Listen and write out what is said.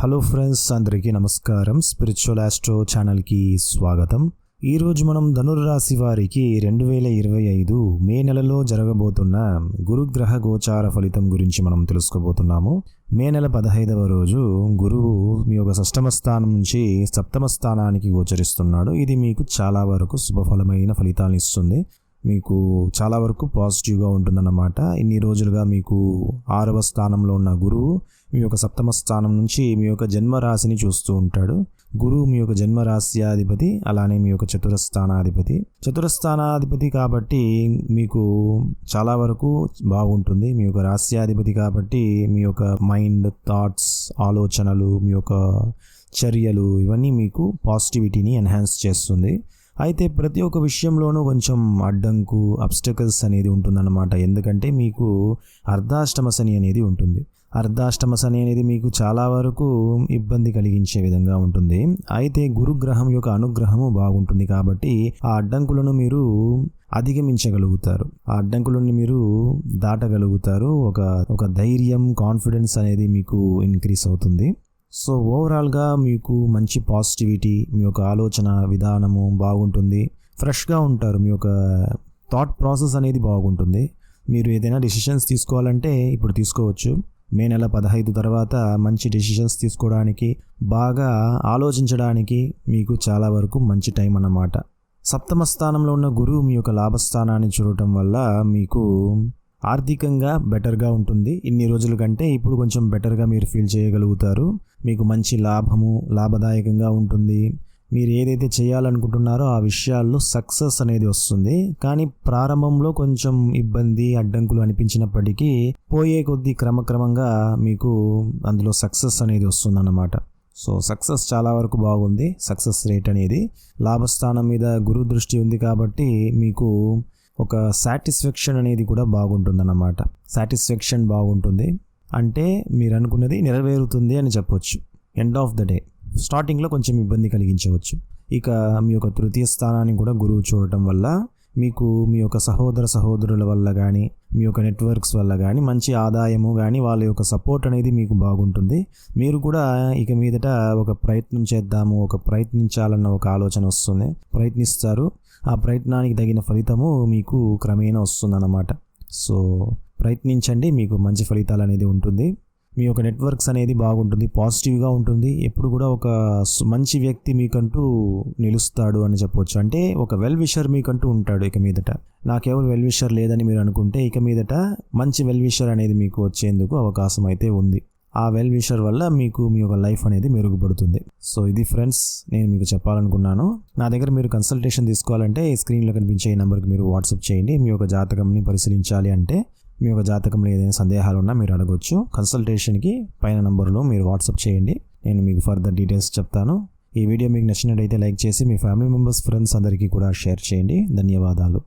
Hello friends అందరికీ నమస్కారం. Spiritual astro ఛానల్కి స్వాగతం. ఈరోజు మనం ధనుర్రాశి వారికి రెండు వేల ఇరవై ఐదు మే నెలలో జరగబోతున్న గురుగ్రహ గోచార ఫలితం గురించి మనం తెలుసుకోబోతున్నాము. మే నెల పదహైదవ రోజు గురువు మీ యొక్క షష్టమ స్థానం నుంచి సప్తమ స్థానానికి గోచరిస్తున్నాడు. ఇది మీకు చాలా వరకు శుభఫలమైన ఫలితాలను ఇస్తుంది. మీకు చాలా వరకు పాజిటివ్గా ఉంటుందన్నమాట. ఇన్ని రోజులుగా మీకు ఆరవ స్థానంలో ఉన్న గురువు మీ యొక్క సప్తమ స్థానం నుంచి మీ యొక్క జన్మరాశిని చూస్తూ ఉంటాడు. గురువు మీ యొక్క జన్మరాశ్యాధిపతి అలానే మీ యొక్క చతురస్థానాధిపతి. చతురస్థానాధిపతి కాబట్టి మీకు చాలా వరకు బాగుంటుంది. మీ యొక్క రాశ్యాధిపతి కాబట్టి మీ యొక్క మైండ్ థాట్స్ ఆలోచనలు మీ యొక్క చర్యలు ఇవన్నీ మీకు పాజిటివిటీని ఎన్హాన్స్ చేస్తుంది. అయితే ప్రతి ఒక్క విషయంలోనూ కొంచెం అడ్డంకు అబ్స్టకల్స్ అనేది ఉంటుందన్నమాట. ఎందుకంటే మీకు అర్ధాష్టమ శని అనేది ఉంటుంది. అర్ధాష్టమ శని అనేది మీకు చాలా వరకు ఇబ్బంది కలిగించే విధంగా ఉంటుంది. అయితే గురుగ్రహం యొక్క అనుగ్రహము బాగుంటుంది కాబట్టి ఆ అడ్డంకులను మీరు అధిగమించగలుగుతారు. ఆ అడ్డంకులను మీరు దాటగలుగుతారు. ఒక ఒక ధైర్యం కాన్ఫిడెన్స్ అనేది మీకు ఇంక్రీస్ అవుతుంది. సో ఓవరాల్గా మీకు మంచి పాజిటివిటీ మీ యొక్క ఆలోచన విధానము బాగుంటుంది. ఫ్రెష్గా ఉంటారు మీ యొక్క థాట్ ప్రాసెస్ అనేది బాగుంటుంది. మీరు ఏదైనా డెసిషన్స్ తీసుకోవాలంటే ఇప్పుడు తీసుకోవచ్చు. మే నెల పదహైదు తర్వాత మంచి డెసిషన్స్ తీసుకోవడానికి బాగా ఆలోచించడానికి మీకు చాలా వరకు మంచి టైం అన్నమాట. సప్తమ స్థానంలో ఉన్న గురువు మీ యొక్క లాభస్థానాన్ని చూడటం వల్ల మీకు ఆర్థికంగా బెటర్గా ఉంటుంది. ఇన్ని రోజుల కంటే ఇప్పుడు కొంచెం బెటర్గా మీరు ఫీల్ చేయగలుగుతారు. మీకు మంచి లాభము లాభదాయకంగా ఉంటుంది. మీరు ఏదైతే చేయాలనుకుంటున్నారో ఆ విషయాల్లో సక్సెస్ అనేది వస్తుంది. కానీ ప్రారంభంలో కొంచెం ఇబ్బంది అడ్డంకులు అనిపించినప్పటికీ పోయే కొద్దీ క్రమక్రమంగా మీకు అందులో సక్సెస్ అనేది వస్తుందన్నమాట. సో సక్సెస్ చాలా వరకు బాగుంది. సక్సెస్ రేట్ అనేది లాభస్థానం మీద గురు దృష్టి ఉంది కాబట్టి మీకు ఒక సాటిస్ఫాక్షన్ అనేది కూడా బాగుంటుందన్నమాట. సాటిస్ఫాక్షన్ బాగుంటుంది. అంటే మీరు అనుకున్నది నెరవేరుతుంది అని చెప్పొచ్చు. ఎండ్ ఆఫ్ ద డే స్టార్టింగ్లో కొంచెం ఇబ్బంది కలిగించవచ్చు. ఇక మీ యొక్క తృతీయ స్థానాన్ని కూడా గురువు చూడటం వల్ల మీకు మీ యొక్క సహోదర సహోదరుల వల్ల కానీ మీ యొక్క నెట్వర్క్స్ వల్ల కానీ మంచి ఆదాయము కానీ వాళ్ళ యొక్క సపోర్ట్ అనేది మీకు బాగుంటుంది. మీరు కూడా ఇక మీదట ఒక ప్రయత్నం చేద్దాము ఒక ప్రయత్నించాలన్న ఒక ఆలోచన వస్తుంది. ప్రయత్నిస్తారు. ఆ ప్రయత్నానికి తగిన ఫలితము మీకు క్రమేణా వస్తుందన్నమాట. సో ప్రయత్నించండి మీకు మంచి ఫలితాలు అనేది ఉంటుంది. మీ యొక్క నెట్వర్క్స్ అనేది బాగుంటుంది పాజిటివ్గా ఉంటుంది. ఎప్పుడు కూడా ఒక మంచి వ్యక్తి మీకంటూ నిలుస్తాడు అని చెప్పొచ్చు. అంటే ఒక వెల్ విషర్ మీకంటూ ఉంటాడు ఇక మీదట. నాకెవరు వెల్ విషర్ లేదని మీరు అనుకుంటే ఇక మీదట మంచి వెల్ విషర్ అనేది మీకు వచ్చేందుకు అవకాశం అయితే ఉంది. ఆ వెల్ విషర్ వల్ల మీకు మీ యొక్క లైఫ్ అనేది మెరుగుపడుతుంది. సో ఇది ఫ్రెండ్స్ నేను మీకు చెప్పాలనుకున్నాను. నా దగ్గర మీరు కన్సల్టేషన్ తీసుకోవాలంటే స్క్రీన్లో కనిపించే ఈ నెంబర్కి మీరు వాట్సాప్ చేయండి. మీ యొక్క జాతకంని పరిశీలించాలి అంటే మీ యొక్క జాతకంలో ఏదైనా సందేహాలు ఉన్నా మీరు అడగొచ్చు. కన్సల్టేషన్కి పైన నంబర్లో మీరు వాట్సాప్ చేయండి. నేను మీకు ఫర్దర్ డీటెయిల్స్ చెప్తాను. ఈ వీడియో మీకు నచ్చినట్టయితే లైక్ చేసి మీ ఫ్యామిలీ మెంబర్స్ ఫ్రెండ్స్ అందరికీ కూడా షేర్ చేయండి. ధన్యవాదాలు.